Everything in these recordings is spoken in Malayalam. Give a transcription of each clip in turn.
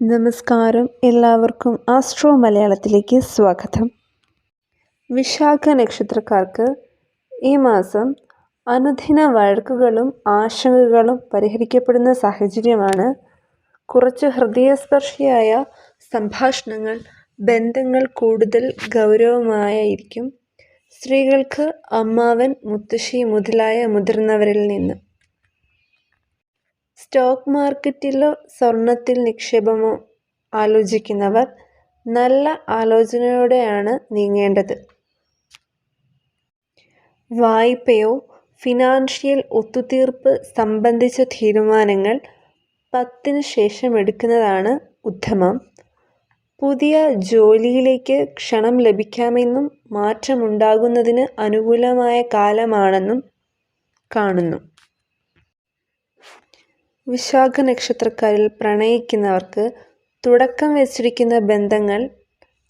നമസ്കാരം. എല്ലാവർക്കും ആസ്ട്രോ മലയാളത്തിലേക്ക് സ്വാഗതം. വിശാഖ നക്ഷത്രക്കാർക്ക് ഈ മാസം അനുദിന വഴക്കുകളും ആശങ്കകളും പരിഹരിക്കപ്പെടുന്ന സാഹചര്യമാണ്. കുറച്ച് ഹൃദയസ്പർശിയായ സംഭാഷണങ്ങൾ ബന്ധങ്ങൾ കൂടുതൽ ഗൗരവമായിരിക്കും. സ്ത്രീകൾക്ക് അമ്മാവൻ മുത്തശ്ശി മുതലായ മുതിർന്നവരിൽ നിന്ന് സ്റ്റോക്ക് മാർക്കറ്റിലോ സ്വർണത്തിൽ നിക്ഷേപമോ ആലോചിക്കുന്നവർ നല്ല ആലോചനയോടെയാണ് നീങ്ങേണ്ടത്. വായ്പയോ ഫിനാൻഷ്യൽ ഒത്തുതീർപ്പ് സംബന്ധിച്ച തീരുമാനങ്ങൾ പത്തിന് ശേഷം എടുക്കുന്നതാണ് ഉത്തമം. പുതിയ ജോലിയിലേക്ക് ക്ഷണം ലഭിക്കാമെന്നും മാറ്റമുണ്ടാകുന്നതിന് അനുകൂലമായ കാലമാണെന്നും കാണുന്നു. വിശാഖ നക്ഷത്രക്കാരിൽ പ്രണയിക്കുന്നവർക്ക് തുടക്കം വെച്ചിരിക്കുന്ന ബന്ധങ്ങൾ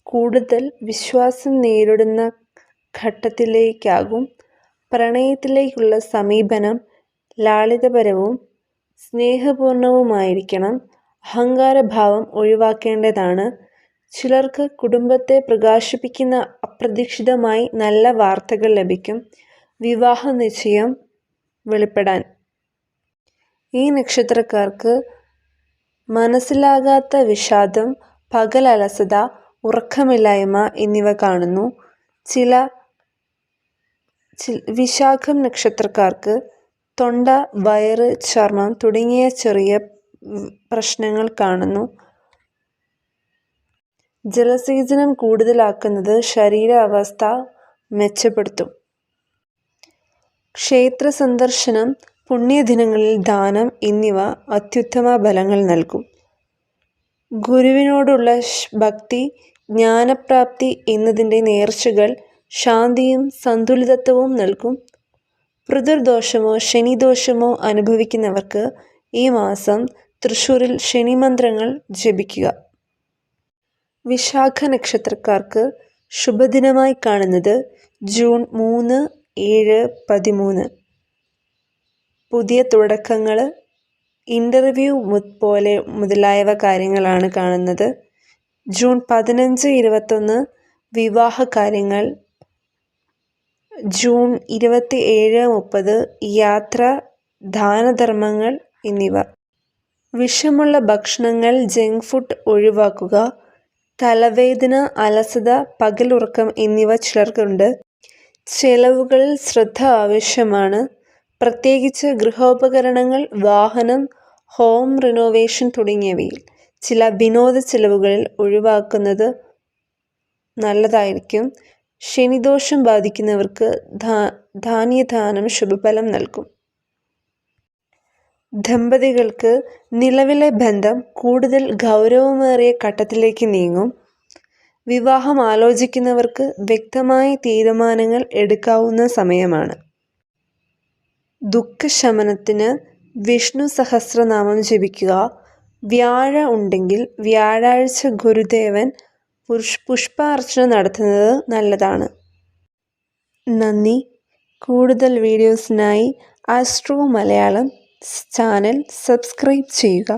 കൂടുതൽ വിശ്വാസം നേരിടുന്ന ഘട്ടത്തിലേക്കാകും. പ്രണയത്തിലേക്കുള്ള സമീപനം ലാളിതപരവും സ്നേഹപൂർണവുമായിരിക്കണം. അഹങ്കാരഭാവം ഒഴിവാക്കേണ്ടതാണ്. ചിലർക്ക് കുടുംബത്തെ പ്രകാശിപ്പിക്കുന്ന അപ്രതീക്ഷിതമായി നല്ല വാർത്തകൾ ലഭിക്കും. വിവാഹ നിശ്ചയം വെളിപ്പെടാൻ ഈ നക്ഷത്രക്കാർക്ക് മനസ്സിലാകാത്ത വിഷാദം പകൽ അലസത ഉറക്കമില്ലായ്മ എന്നിവ കാണുന്നു. ചില വിശാഖം നക്ഷത്രക്കാർക്ക് തൊണ്ട വയറ് ചർമ്മം തുടങ്ങിയ ചെറിയ പ്രശ്നങ്ങൾ കാണുന്നു. ജലസേചനം കൂടുതലാക്കുന്നത് ശരീരാവസ്ഥ മെച്ചപ്പെടുത്തും. ക്ഷേത്ര സന്ദർശനം പുണ്യദിനങ്ങളിൽ ദാനം എന്നിവ അത്യുത്തമ ഫലങ്ങൾ നൽകും. ഗുരുവിനോടുള്ള ഭക്തി ജ്ഞാനപ്രാപ്തി എന്നതിന്റെ നേർച്ചകൾ ശാന്തിയും സന്തുലിതത്വവും നൽകും. പിതൃദോഷമോ ശനിദോഷമോ അനുഭവിക്കുന്നവർക്ക് ഈ മാസം തൃശ്ശൂരിൽ ശനിമന്ത്രങ്ങൾ ജപിക്കുക. വിശാഖ നക്ഷത്രക്കാർക്ക് ശുഭദിനമായി കാണുന്നത് ജൂൺ മൂന്ന് ഏഴ് പതിമൂന്ന്. പുതിയ തുടക്കങ്ങൾ ഇന്റർവ്യൂ പോലെ മുതലായവ കാര്യങ്ങളാണ് കാണുന്നത്. ജൂൺ പതിനഞ്ച് ഇരുപത്തൊന്ന് വിവാഹ കാര്യങ്ങൾ. ജൂൺ ഇരുപത്തി ഏഴ് മുപ്പത് യാത്ര ദാനധർമ്മങ്ങൾ എന്നിവ. വിഷമുള്ള ഭക്ഷണങ്ങൾ ജങ്ക് ഫുഡ് ഒഴിവാക്കുക. തലവേദന അലസത പകലുറക്കം എന്നിവ ചിലർക്കുണ്ട്. ചെലവുകളിൽ ശ്രദ്ധ ആവശ്യമാണ്. പ്രത്യേകിച്ച് ഗൃഹോപകരണങ്ങൾ വാഹനം ഹോം റിനോവേഷൻ തുടങ്ങിയവയിൽ ചില വിനോദ ചെലവുകളിൽ ഒഴിവാക്കുന്നത് നല്ലതായിരിക്കും. ശനിദോഷം ബാധിക്കുന്നവർക്ക് ധാന്യദാനം ശുഭഫലം നൽകും. ദമ്പതികൾക്ക് നിലവിലെ ബന്ധം കൂടുതൽ ഗൗരവമേറിയ ഘട്ടത്തിലേക്ക് നീങ്ങും. വിവാഹം ആലോചിക്കുന്നവർക്ക് വ്യക്തമായ തീരുമാനങ്ങൾ എടുക്കാവുന്ന സമയമാണ്. ദുഃഖശമനത്തിന് വിഷ്ണു സഹസ്രനാമം ജപിക്കുക. വ്യാഴ ഉണ്ടെങ്കിൽ വ്യാഴാഴ്ച ഗുരുദേവൻ പുഷ് പുഷ്പാർച്ചന നടത്തുന്നത് നല്ലതാണ്. നന്ദി. കൂടുതൽ വീഡിയോസിനായി ആസ്ട്രോ മലയാളം ചാനൽ സബ്സ്ക്രൈബ് ചെയ്യുക.